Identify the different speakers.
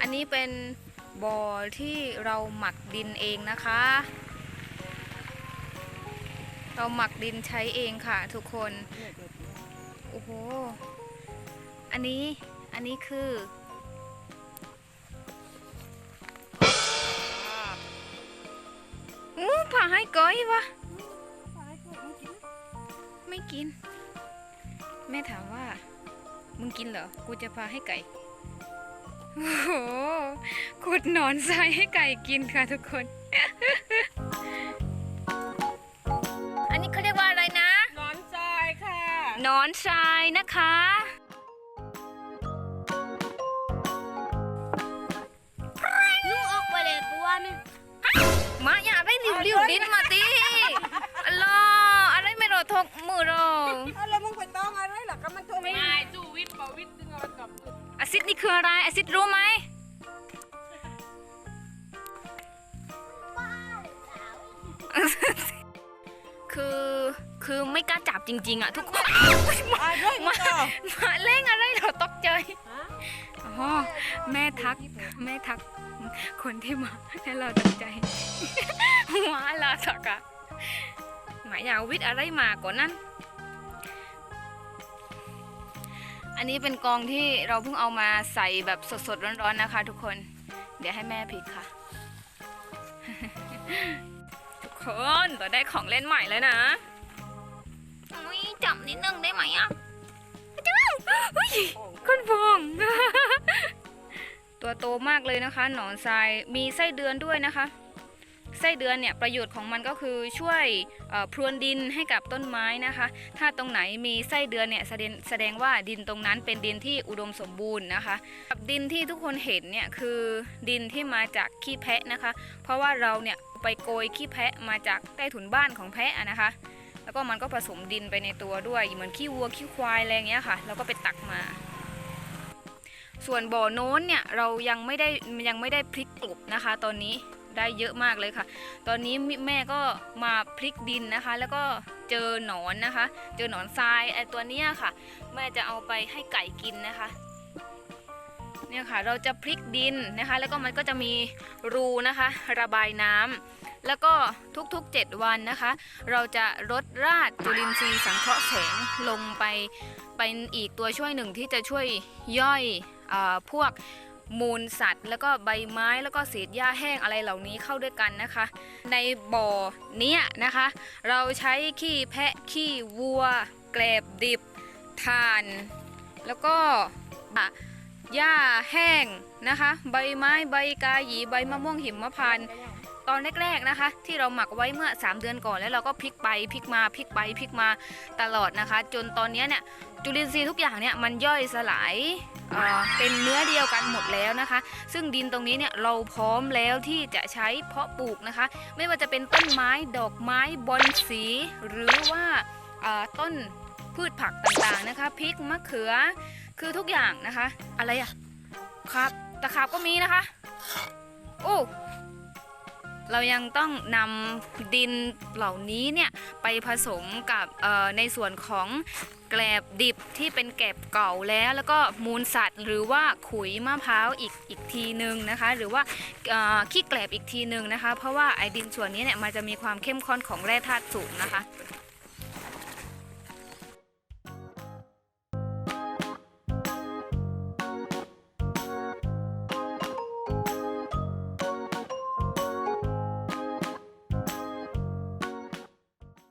Speaker 1: อันนี้เป็นบ่อที่เราหมักดินเองนะคะ เราหมักดินใช้เองค่ะ ทุกคน โอ้โห อันนี้ อันนี้คือ อู้ผ่าให้ก้อยวะ ไม่กิน แม่ถามว่า มึงกินเหรอ กูจะพาให้ไก่ โอ้โหขุดหนอนทรายให้ไก่กินค่ะทุกคน อันนี้เขาเรียกว่าอะไรนะ
Speaker 2: นอนทรายค่ะ
Speaker 1: หนอนทรายนะคะ
Speaker 3: ลูกออกไปเลยกูว่ามัน
Speaker 1: มาอย่าได้หลิวหลิวดิ้นมาตีอัลลออะไรไม่รอทกมือรอ
Speaker 2: อะไรมึงไปต้องอะไรหรอก็มันโทรไม่ได้จูวิทย์เปาวิทย์ดึงเอากลับ
Speaker 1: อา ซิดนี่คืออะไรอาซิดรู้ไหมคือคือไม่กล้าจับจริง ๆ อะ ทุกคน
Speaker 2: อ่าด้วยมึงก็
Speaker 1: มาเล่งอะไรเราตกใจอ๋อแม่ทักแม่ทัก คนที่มาให้เราตกใจมาลาสักอะหมายอยากวิทย์อะไรมาก่อนนั้น อันนี้เป็นกองที่เราเพิ่งเอามาใส่แบบสดๆร้อนๆนะคะ ทุกคน เดี๋ยวให้แม่พลิกค่ะ ทุกคนเราได้ของเล่นใหม่แล้วนะอุ๊ยจับนิดนึงได้ไหมอะจ้าเฮ้ยคุณพงตัวโตมากเลยนะคะ หนอนทรายมีไส้เดือนด้วยนะคะ ไส้เดือนเนี่ยประโยชน์ของมันก็คือช่วยพรวนดินให้กับต้นไม้นะคะ ถ้าตรงไหนมีไส้เดือนเนี่ยแสดงแสดงว่าดินตรงนั้นเป็นดินที่อุดมสมบูรณ์นะคะกับดินที่ทุกคนเห็นเนี่ยคือดินที่มาจากขี้แพะนะคะ เพราะว่าเราเนี่ยไปโกยขี้แพะมาจากใต้ถุนบ้านของแพะนะคะ แล้วก็มันก็ผสมดินไปในตัวด้วยเหมือนขี้วัวขี้ควายอะไรอย่างเงี้ยค่ะ แล้วก็ไปตักมา ส่วนบ่อโน้นเนี่ยเรายังไม่ได้ยังไม่ได้พลิกกลบนะคะ ตอนนี้ ได้เยอะมากเลยค่ะ ตอนนี้แม่ก็มาพลิกดินนะคะ แล้วก็เจอหนอนนะคะ เจอหนอนทรายไอตัวเนี้ยค่ะ แม่จะเอาไปให้ไก่กินนะคะเนี่ยค่ะเราจะพลิกดินนะคะ แล้วก็มันก็จะมีรูนะคะ ระบายน้ำแล้วก็ทุกๆ 7 วันนะคะ เราจะรดราดจุลินทรีย์สังเคราะห์แสงลงไปเป็นอีกตัวช่วยหนึ่งที่จะช่วยย่อยอพวก มูลสัตว์ แล้วก็ใบไม้แล้วก็เศษหญ้าแห้งอะไรเหล่านี้เข้าด้วยกันนะคะ ในบ่อเนี้ยนะคะ เราใช้ขี้แพะขี้วัวแกลบดิบถ่าน แล้วก็หญ้าแห้งนะคะ ใบไม้ใบกาหยีใบมะม่วงหิมพานต์ ตอนแรกๆนะคะ ที่เราหมักไว้เมื่อ 3 เดือนก่อนแล้วเราก็พลิกไปพลิกมาพลิกไปพลิกมาตลอดนะคะ จนตอนเนี้ยเนี่ยจุลินทรีย์ทุกอย่างเนี่ยมันย่อยสลายเอ่อเป็นเนื้อเดียวกันหมดแล้วนะคะ ซึ่งดินตรงนี้เนี่ยเราพร้อมแล้วที่จะใช้เพาะปลูกนะคะ ไม่ว่าจะเป็นต้นไม้ดอกไม้บอนสี หรือว่าเอ่อต้นพืชผักต่างๆนะคะพริกมะเขือคือทุกอย่างนะคะ อะไรอะครับตะขาบก็มีนะคะ โอ้ เรายังต้องนำดินเหล่านี้เนี่ยไปผสมกับในส่วนของแกลบดิบที่เป็นแกลบเก่าแล้ว แล้วก็มูลสัตว์ หรือว่าขุยมะพร้าวอีกอีกทีหนึ่งนะคะ หรือว่าขี้แกลบอีกทีหนึ่งนะคะ เพราะว่าไอดินส่วนนี้เนี่ยมันจะมีความเข้มข้นของแร่ธาตุสูงนะคะ